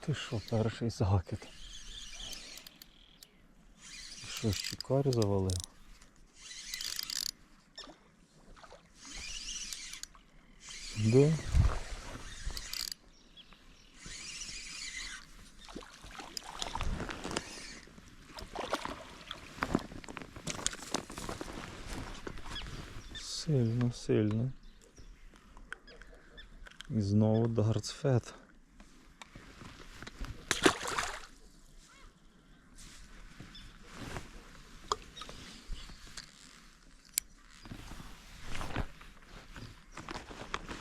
Ти що, перший закид? Що, щукарю завалив? Да? Сильно, сильно. І знову Дартсфет.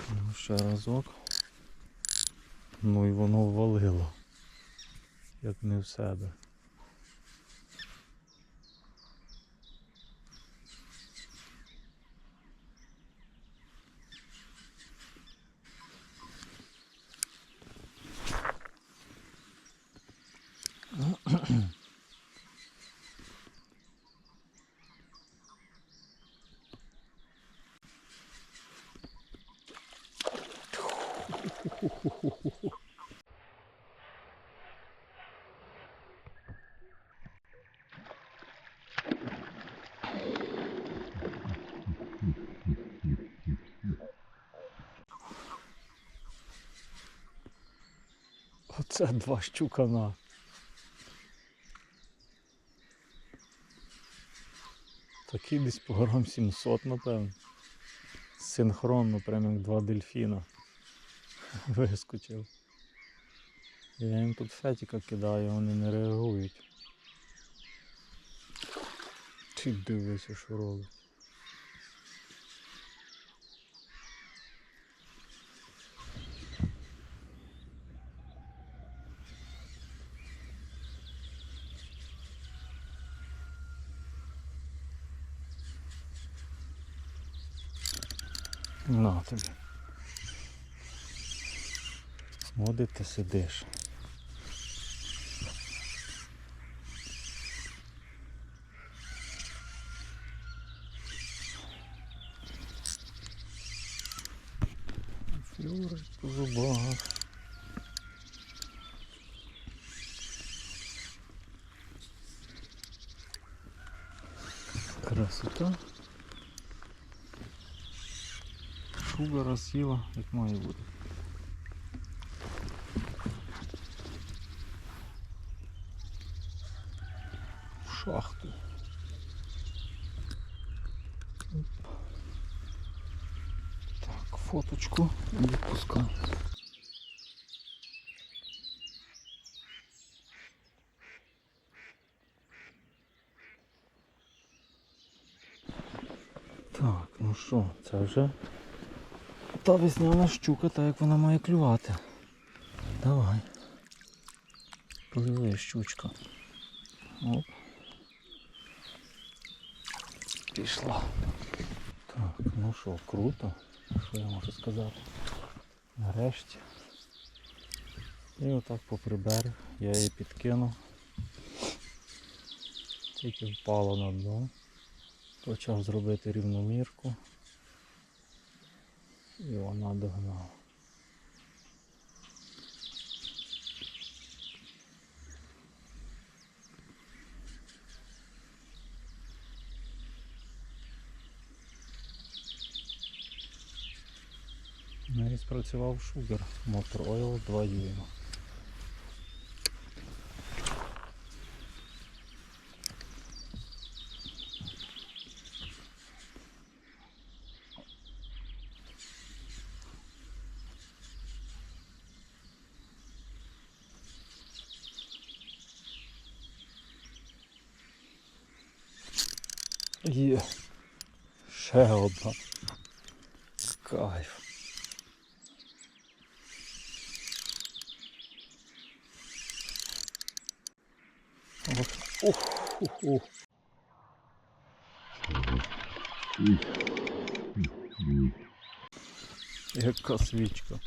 Ну, ще. Ну і воно ввалило. Як не в себе. Оце два щукана. Такі десь по грам 700, напевно. Синхронно, прямо як два дельфіна. Вискочив. Я їм тут фетіка кидаю, вони не реагують. Ти дивися, що робить. На тобі. От ти сидиш. Флюри по зубах. Красота. Шуга розсіла, як має бути. В шахту. Так, фоточку відпускаю. Так, ну що, це вже та весняна щука, так як вона має клювати. Давай. Пливи, щучка. Оп. Пішла. Так, ну що, круто. Що я можу сказати? Нарешті. І отак попри берег я її підкинув. Тільки впала на дно. Почав зробити рівномірку. І вона догнала. В неї спрацював Шугер, Motor Oil 2 юма. Є. Ще одна. Кайф. От. Ух, ух, ух. Яка свічка.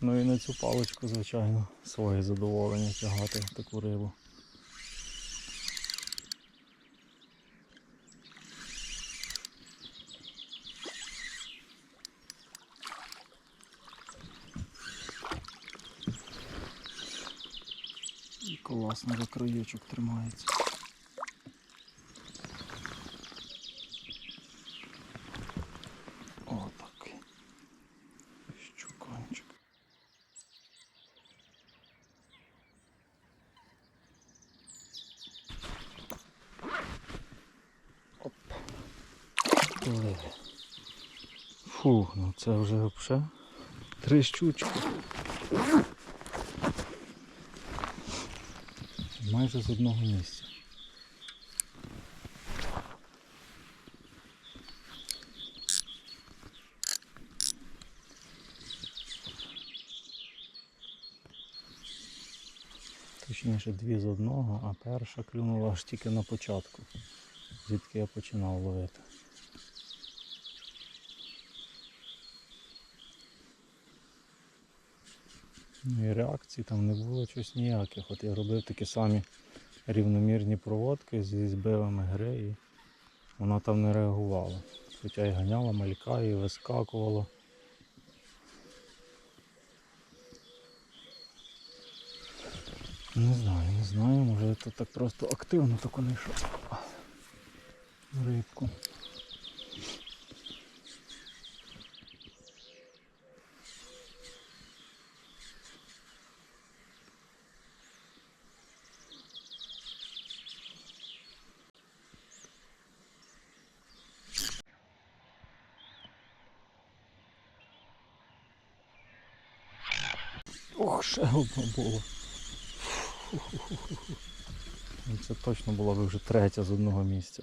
Ну і на цю паличку, звичайно, своє задоволення тягати таку рибу. Класно за краєчок тримається. Отакий. Щуканчик. Оп. Пливе. Фу, ну це вже взагалі три щучки. Майже з одного місця. Точніше дві з одного, а перша клюнула аж тільки на початку, звідки я починав ловити. Ну і реакцій там не було щось ніяких. От я робив такі самі рівномірні проводки зі збивами гри і вона там не реагувала. Хоча і ганяла малька, і вискакувала. Не знаю, не знаю, може я тут так просто активно таку не йшов. Рибку. Ох, ще одна була. Ну, Це точно була б вже третя з одного місця.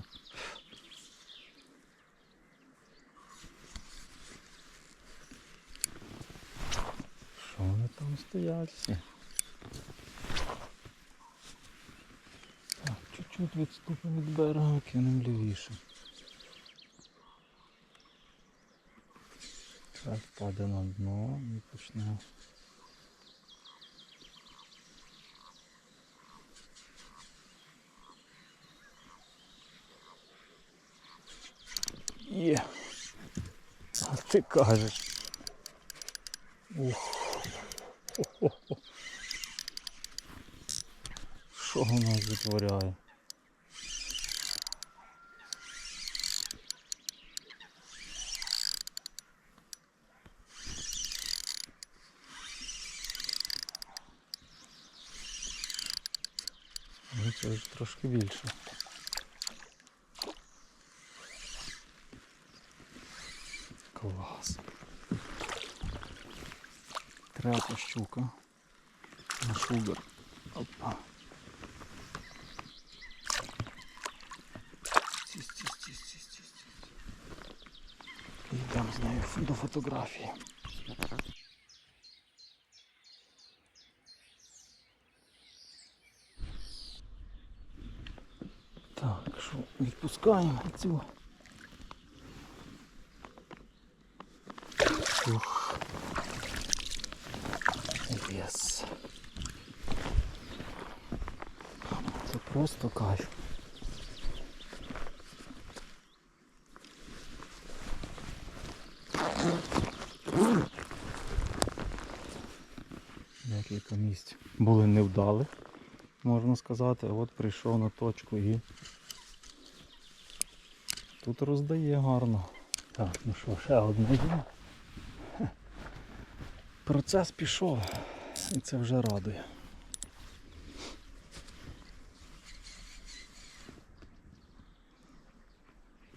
Що вони там стоять всі? Так, чуть-чуть відступимо від берега, кинемо лівіше. Так, паде на дно і почне. Є. А ти кажеш. Що нас витворяє? Це вже трошки більше. Клас. Третя щука. На шугар. Опа. Йдемо з нею до фотографії. Так, що відпускаємо цю. Ух. Єс. Це просто кайф. Декілька місць були невдалих, можна сказати, а от прийшов на точку і тут роздає гарно. Так, ну що, ще одне є. Процес пішов і це вже радує.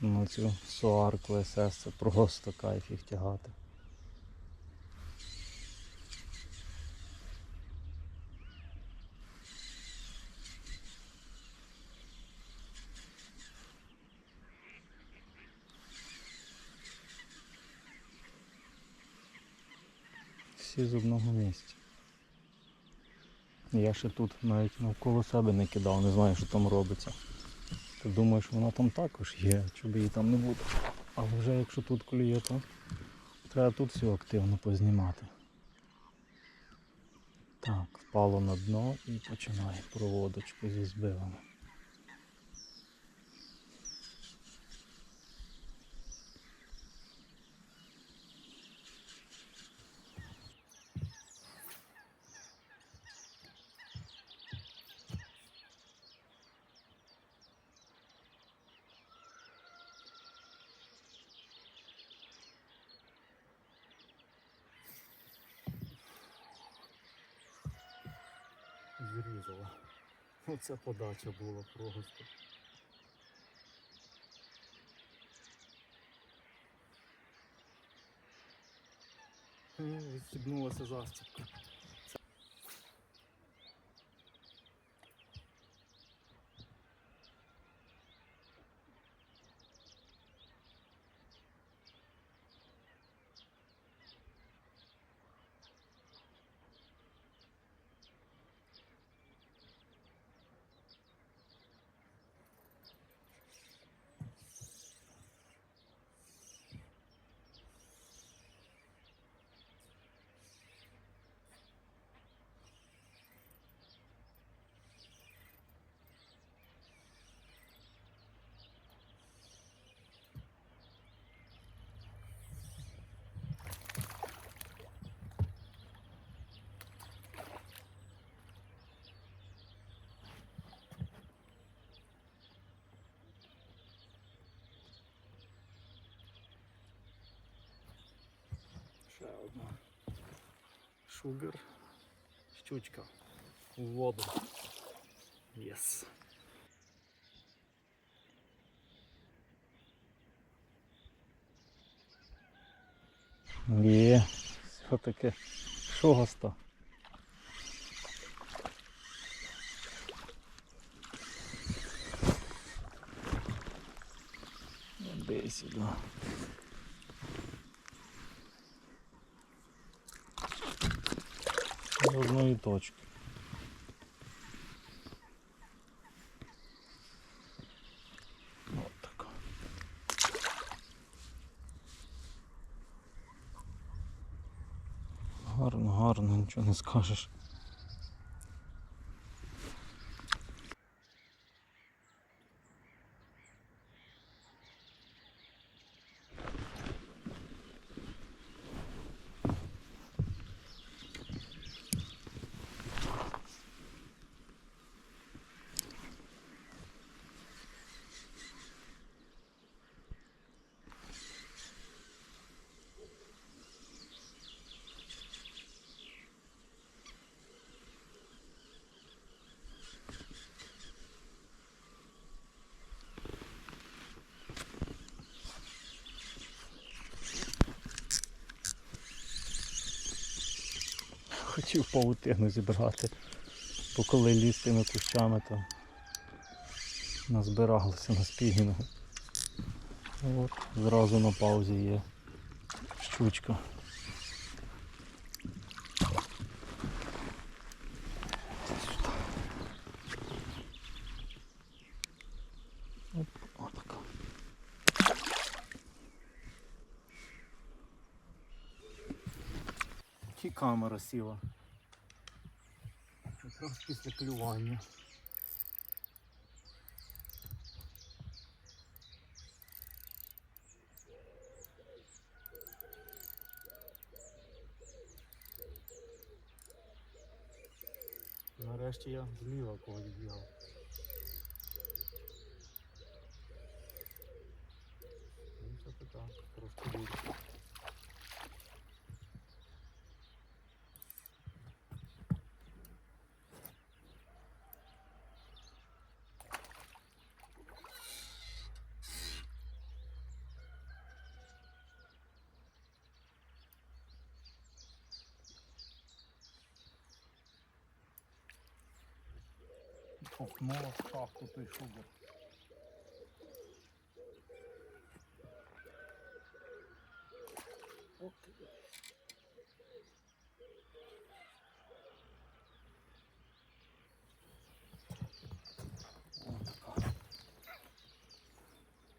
На цю суарку СС це просто кайф їх тягати. Всі з одного місця. Я ще тут навіть навколо себе не кидав, не знаю, що там робиться. Ти думаєш, вона там також є, чого її там не буде. Але вже якщо тут клює, то треба тут все активно познімати. Так, впало на дно і починає проводочку зі збивами. Оце подача була просто. Відстібнулася застібка. Ще одна. Шугар. Щучка. У воду. Єс. Є. Що таке? Шогаста. Десь сюди. З одної точки. Гарно, гарно, нічого не скажеш. Хотів паутину зібрати, бо коли ліз тими кущами, то назбиралося на спінінгу. От, зразу на паузі є щучка. Камера сіла. Якраз після клювання. Нарешті я зліва когось бігав. Ну, це така, трошки більше. Ковтнула в шахту той шугар.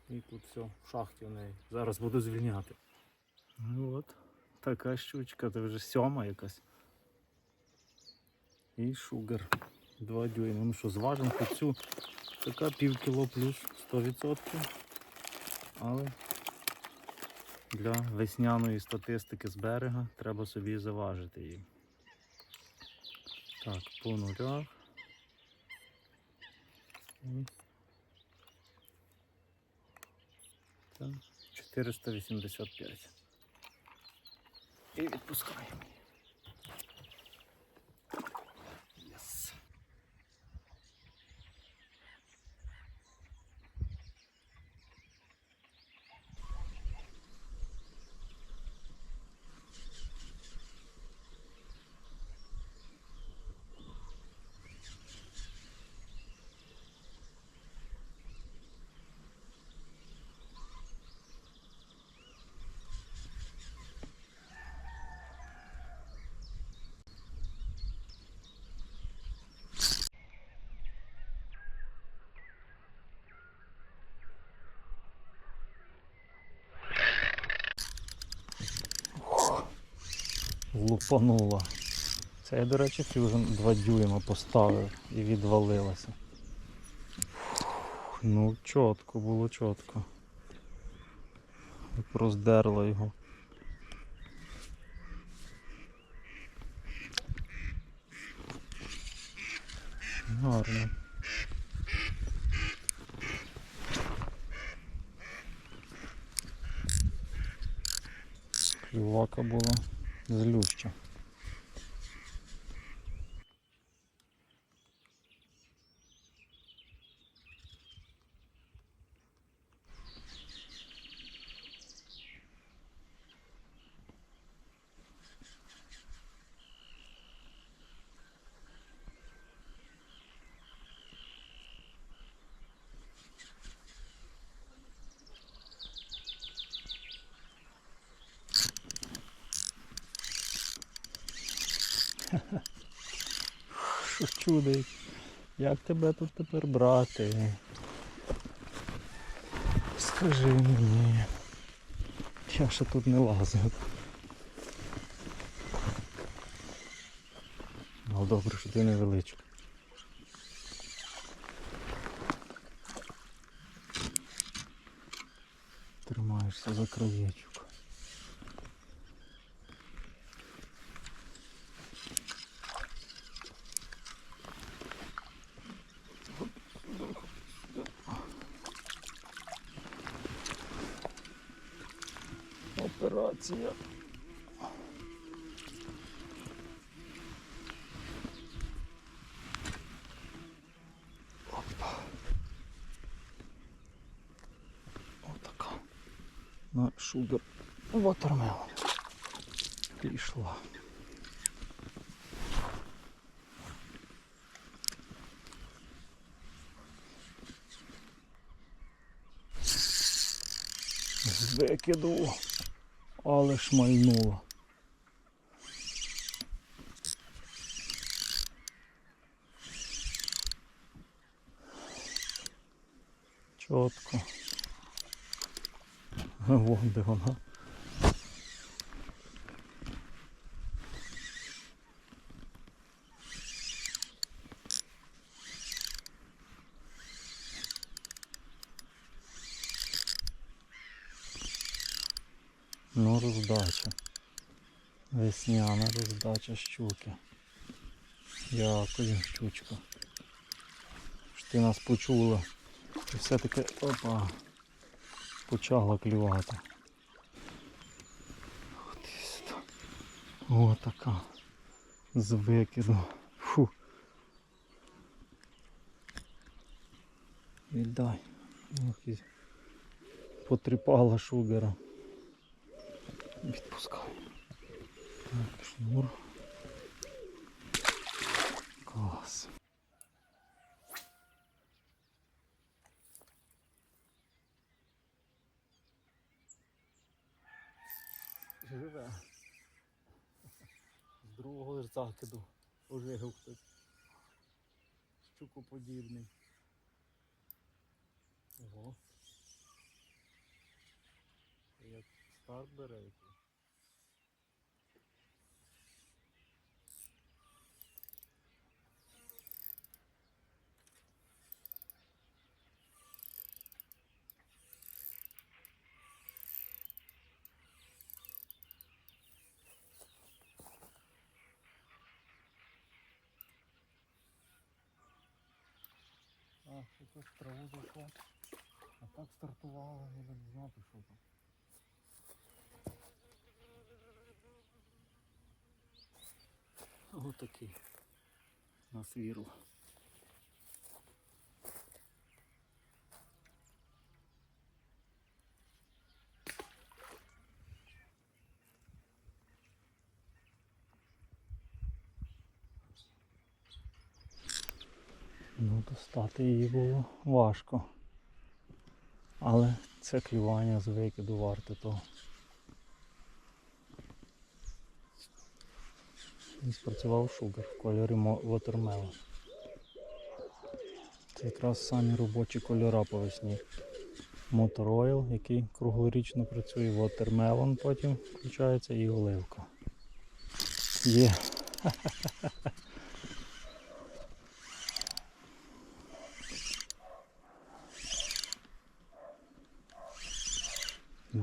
І тут все в шахті в неї. Зараз буду звільняти. Ну от, така щучка, це вже сьома якась. І шугар. 2 дюйма. Ну що, зважимо цю така пів кіло плюс 100%. Але для весняної статистики з берега треба собі заважити її. Так, по нулях. Це 485. І відпускаємо. Єс. Лупанула. Це я, до речі, фюжн 2 дюйма поставив і відвалилася. Ну, чітко було чітко. Роздерло його. Гарно. Клювака була злюща. Що чудить? Як тебе тут тепер брати? Скажи мені. Я ще тут не лазив. Ну добре, що ти невеличка. Тримаєшся за краєчок. Опа. Отака. На шугар watermelon. Пішла. Викиду. Але шмальнуло. Чітко. Вон де вона. Ну, роздача. Весняна роздача щуки. Дякую, щучка. Що ти нас почула. І все-таки опа. Почала клювати. О, така. З викиду. Фу. Віддай. Потріпала шугера. Відпускай. Так, шнур. Клас. Живе. З другого ж закиду ожигав хтось. Щукоподібний. Ого. Як старт бере в траву зайшло. А так стартувало, я не знати, що там. Отакий. На свірло. Ну, достати її було важко. Але це клювання з викиду варте того. І спрацював шугар в кольорі Watermelon. Це якраз самі робочі кольора по весні. Motor який круглорічно працює, Watermelon потім включається і оливка. Є.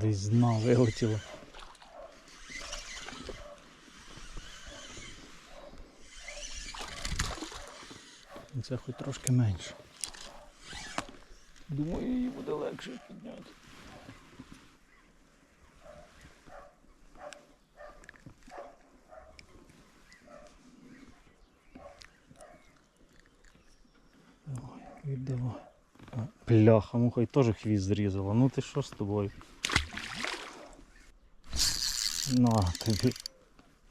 Десь з дна вилетіло. Це хоч трошки менше. Думаю, її буде легше підняти. Давай, віддавай. Бляха, муха, і теж хвіст зрізала. Ну ти що з тобою? На тобі.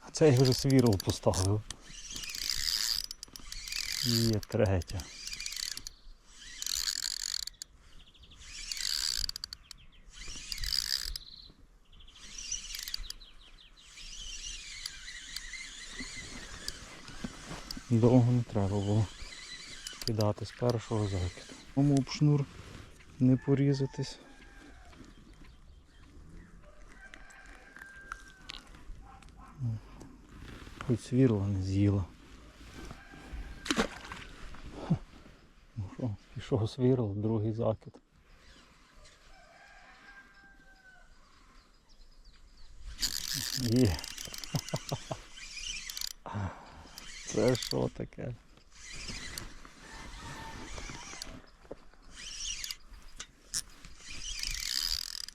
А це я вже свірл поставив. І Є третя. Довго не треба було кидати з першого закиду. Тому об шнур не порізатись. Хоч свірло не з'їла. Ну що, пішов свірло, другий закид. Є. Це що таке?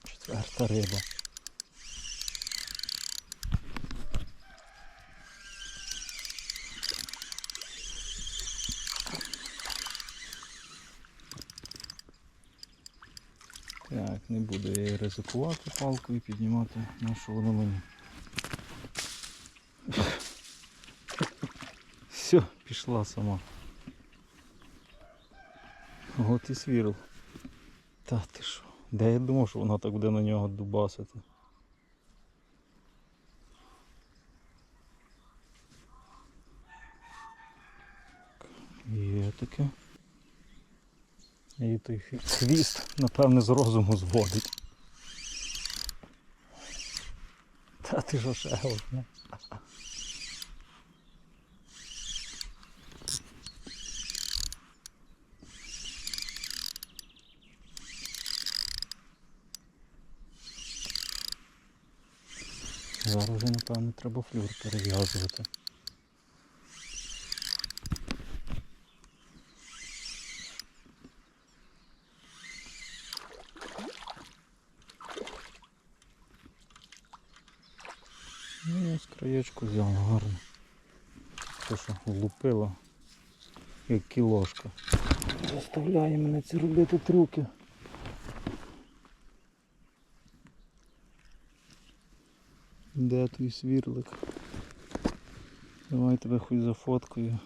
Четверта риба. Так, не її ризикувати палкою піднімати нашу воно мені. Все, пішла сама. От і свірл. Та ти що? Де я думав, що вона так буде на нього дубасити. Є таке. І той хвіст, напевне, з розуму зводить. Та ти ж ще одне. Зараз вже, напевно, треба флюр перев'язувати. Ну, взяв гарно. То що влупило, як кілошка. Заставляє мене ці робити трюки. Де твій свірлик? Давай тебе хоч зафоткаю.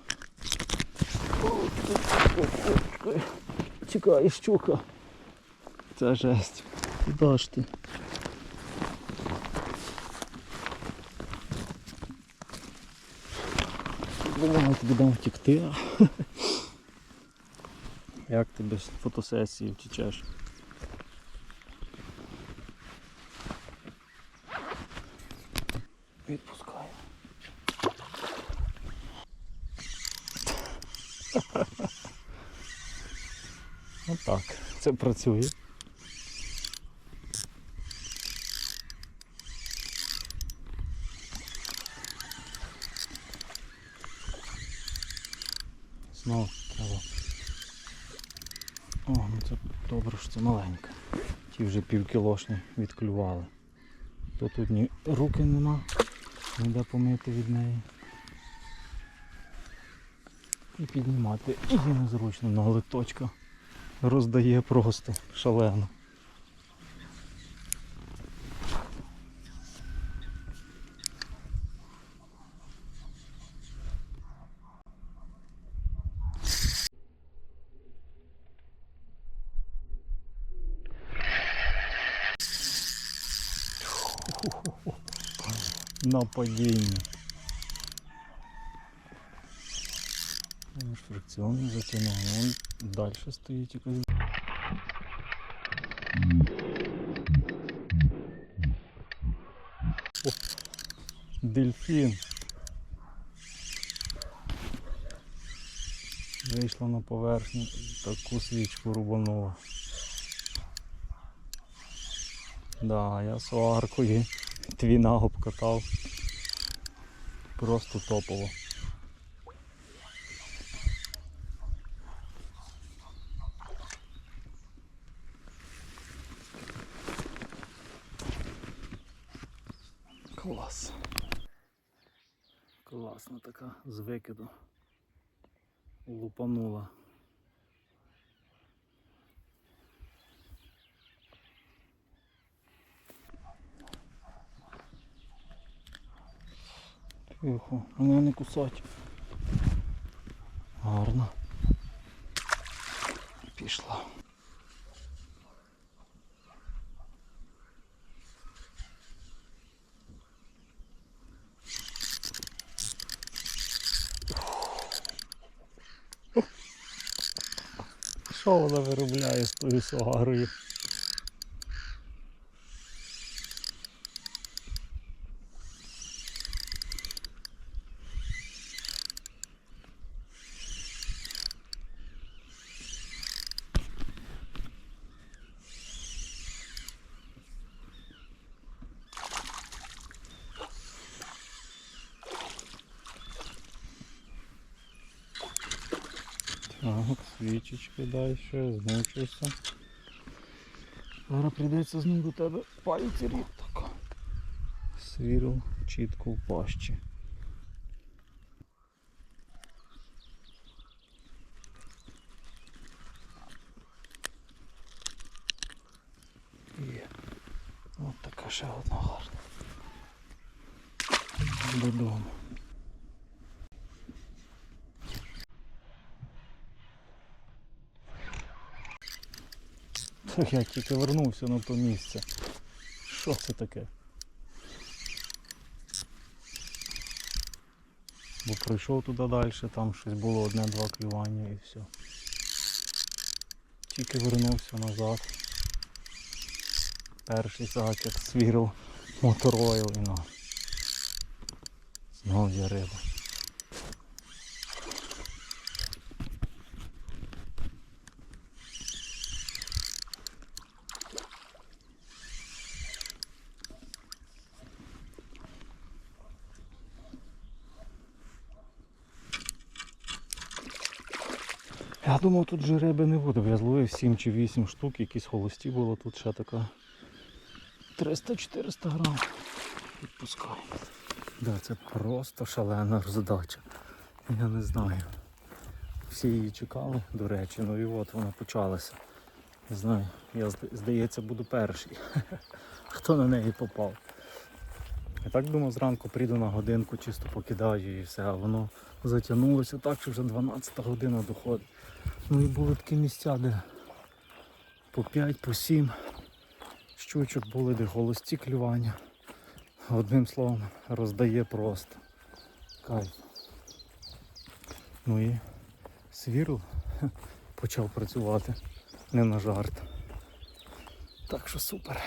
Чекай, щука. Це жесть. Куда ж ти? Думаю, тобі дам втікти. Як ти без фотосесії втічеш? Відпускаю. Отак, це працює. Знову треба. О, ну це добре, що це маленька. Ті вже півкілошні відклювали. То тут ні руки нема, ніде помити від неї. І піднімати її незручно, на литочка точка роздає просто шалено. нападение. Наш фрикціон затягнув, він далі стоїть якось. Дельфін. Вийшла на поверхню, таку свічку рубанула. Да, я з сваркою твіна обкатав. Просто топово. Клас. Класна така з викиду. Лупанула. Тихо, мене не кусать. Гарно. Пішла. Що вона виробляє з тою сагарою? свічечки дай ще, змучився. Зараз прийдеться знову до тебе пальці рік так. Свірив чітко в пащі. Є. От така ще одна гарна. Додому. я тільки вернувся на то місце. Що це таке? Бо прийшов туди далі, там щось було одне-два клювання і все. Тільки вернувся назад. Перший закид свірив моторою і на. Знову є риба. Я думав, тут же риби не буде, я зловив 7 чи 8 штук, якісь холості було, тут ще така 300-400 грам. Відпускаю. Да, це просто шалена роздача. Я не знаю. Всі її чекали, до речі, ну і от вона почалася. Не знаю, я здається буду перший. Хто на неї попав. Я так думав, зранку прийду на годинку, чисто покидаю і все, а воно затягнулося так, що вже 12 година доходить. Ну і були такі місця, де по 5, по 7 щучок були, де голості клювання. Одним словом, роздає просто. Кайф. Ну і свірл почав працювати. Не на жарт. Так що супер.